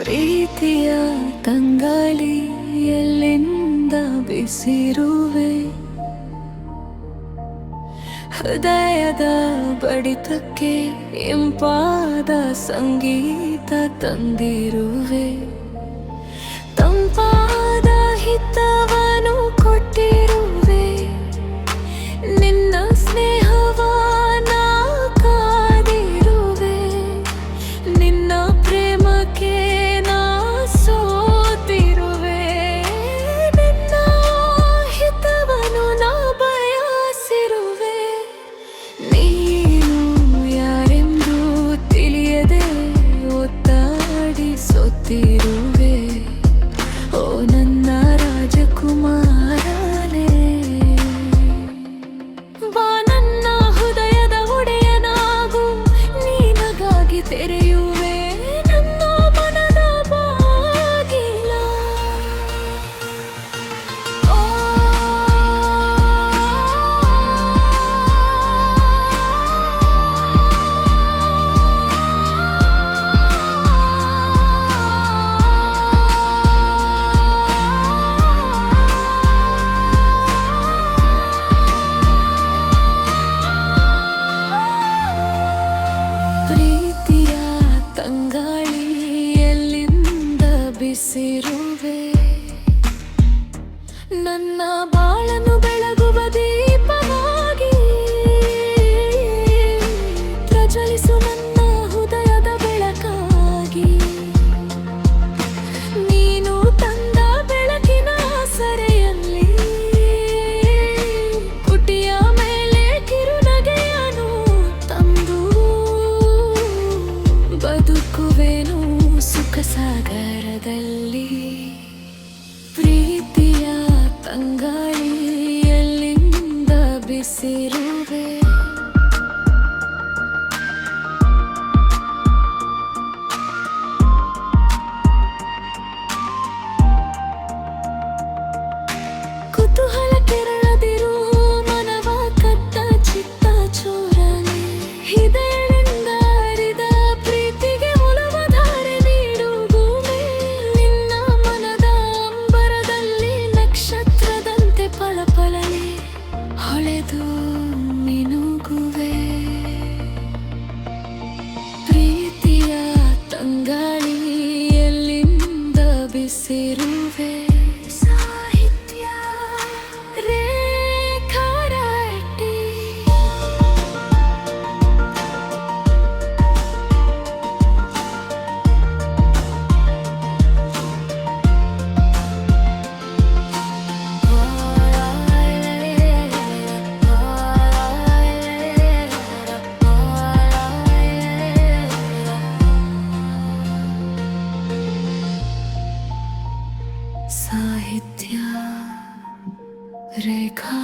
ಪ್ರೀತಿಯ ತಂಗಾಳಿಯಲ್ಲಿಂದ ಬಿಸಿರುವೆ. ಹೃದಯದ ಬಡಿತಕ್ಕೆ ಇಂಪಾದ ಸಂಗೀತ ತಂದಿರುವೆ. ತಂಪಾದ ಹಿತವ ಒತ್ತಾಡಿ ಸೊತ್ತಿರುವೆ ಓ ನನ್ನ ರಾಜಕುಮಾರನೇ. ಬಾ ನನ್ನ ಹೃದಯದ ಒಡೆಯನಾಗು. ನೀನಗಾಗಿ ತೆರೆಯು ಪ್ರೀತಿಯ ತಂಗಾಳಿಯಲ್ಲಿಂದ ಬಿಸಿರುವೆ? ನನ್ನ ரூபே olhe tu നിത്യ രേഖാ